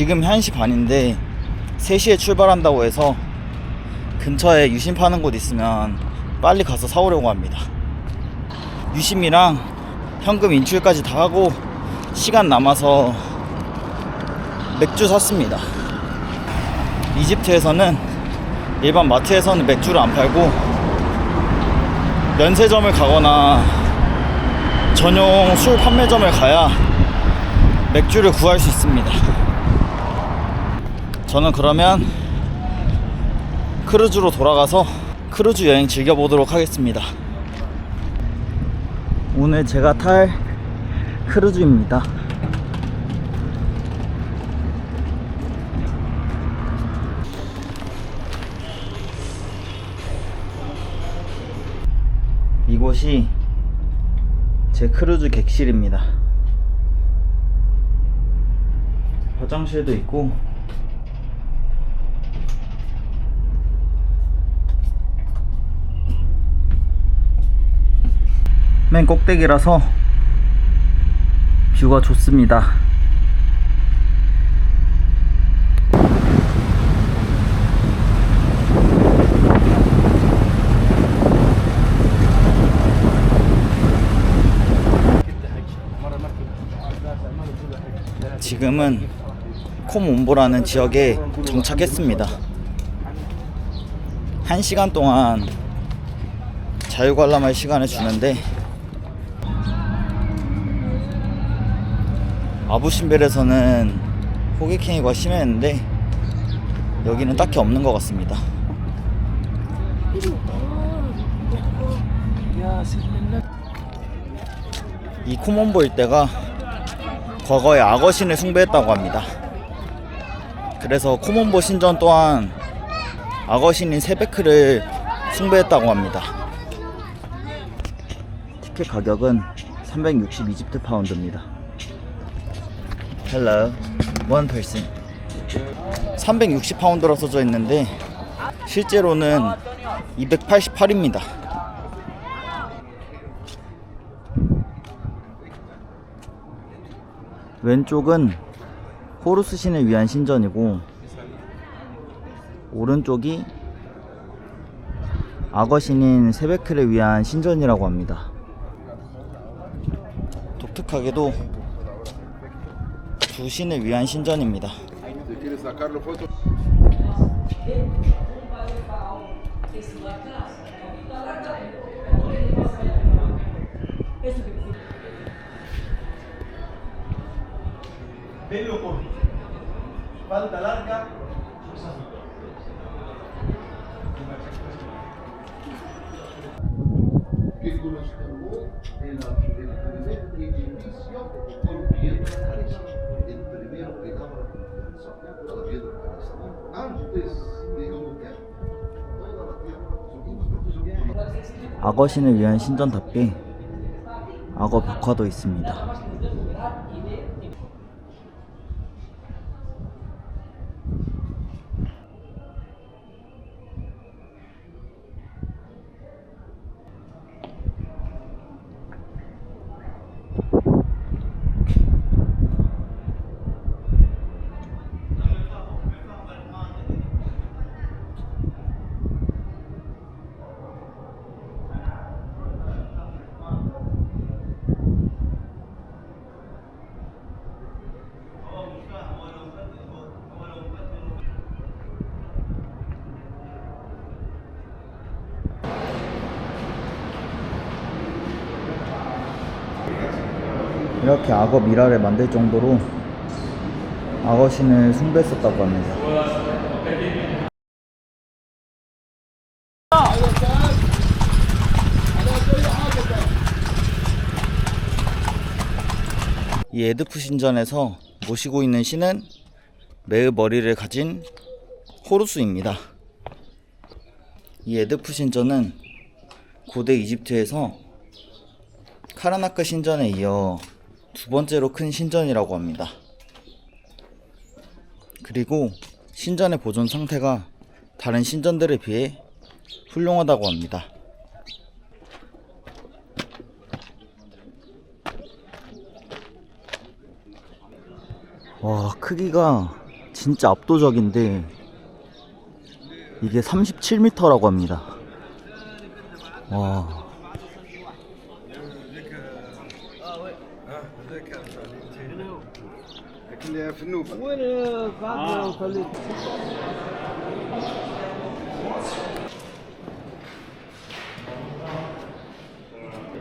지금 1시 반인데 3시에 출발한다고 해서 근처에 유심 파는 곳 있으면 빨리 가서 사오려고 합니다. 유심이랑 현금 인출까지 다 하고 시간 남아서 맥주 샀습니다. 이집트에서는 일반 마트에서는 맥주를 안 팔고 면세점을 가거나 전용 술 판매점을 가야 맥주를 구할 수 있습니다. 저는 그러면 크루즈로 돌아가서 크루즈 여행 즐겨보도록 하겠습니다. 오늘 제가 탈 크루즈입니다. 이곳이 제 크루즈 객실입니다. 화장실도 있고 맨 꼭대기라서 뷰가 좋습니다. 지금은 콤온보라는 지역에 정착했습니다. 한 시간 동안 자유관람할 시간을 주는데 아부신벨에서는 호객행위가 심했는데 여기는 딱히 없는 것 같습니다. 이 코몬보 일대가 과거에 악어신을 숭배했다고 합니다. 그래서 코몬보 신전 또한 악어신인 세베크를 숭배했다고 합니다. 티켓 가격은 360 이집트 파운드입니다. Hello, one person. 360 파운드라 써져 있는데 실제로는 288입니다. 왼쪽은 호루스 신을 위한 신전이고 오른쪽이 악어 신인 세베크를 위한 신전이라고 합니다. 독특하게도 두 신을 위한 신전입니다. Toda la tierra, según 악어 신을 위한 신전 답게 악어 벽화도 있습니다. 이렇게 악어 미라를 만들 정도로 악어 신을 숭배했었다고 합니다. 이 에드푸 신전에서 모시고 있는 신은 매의 머리를 가진 호루스입니다. 이 에드푸 신전은 고대 이집트에서 카라나크 신전에 이어 두 번째로 큰 신전이라고 합니다. 그리고 신전의 보존 상태가 다른 신전들에 비해 훌륭하다고 합니다. 와, 크기가 진짜 압도적인데 이게 37m라고 합니다. 와.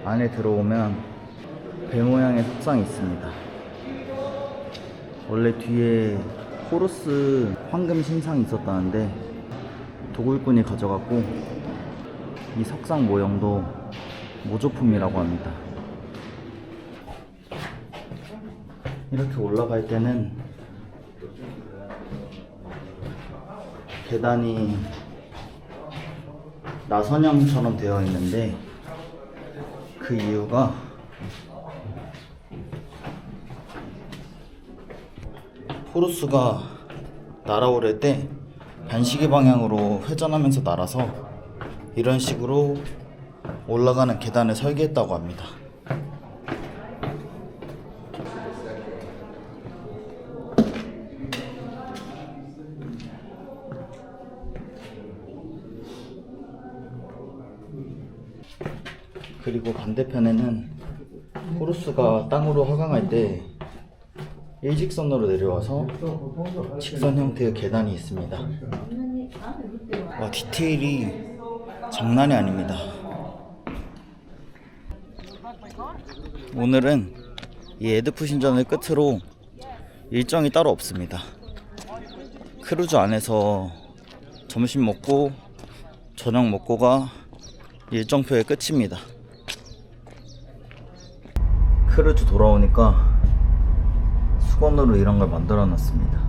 안에 들어오면 배 모양의 석상이 있습니다. 원래 뒤에 호루스 황금 신상이 있었다는데 도굴꾼이 가져갔고 이 석상 모형도 모조품이라고 합니다. 이렇게 올라갈 때는 계단이 나선형처럼 되어 있는데 그 이유가 포르스가 날아오를 때 반시계 방향으로 회전하면서 날아서 이런 식으로 올라가는 계단을 설계했다고 합니다. 그리고 반대편에는 호루스가 땅으로 하강할 때 일직선으로 내려와서 직선 형태의 계단이 있습니다. 와 디테일이 장난이 아닙니다. 오늘은 이 에드푸 신전을 끝으로 일정이 따로 없습니다. 크루즈 안에서 점심 먹고 저녁 먹고가 일정표의 끝입니다. 크루즈 돌아오니까 수건으로 이런 걸 만들어 놨습니다.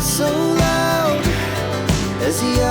so loud as the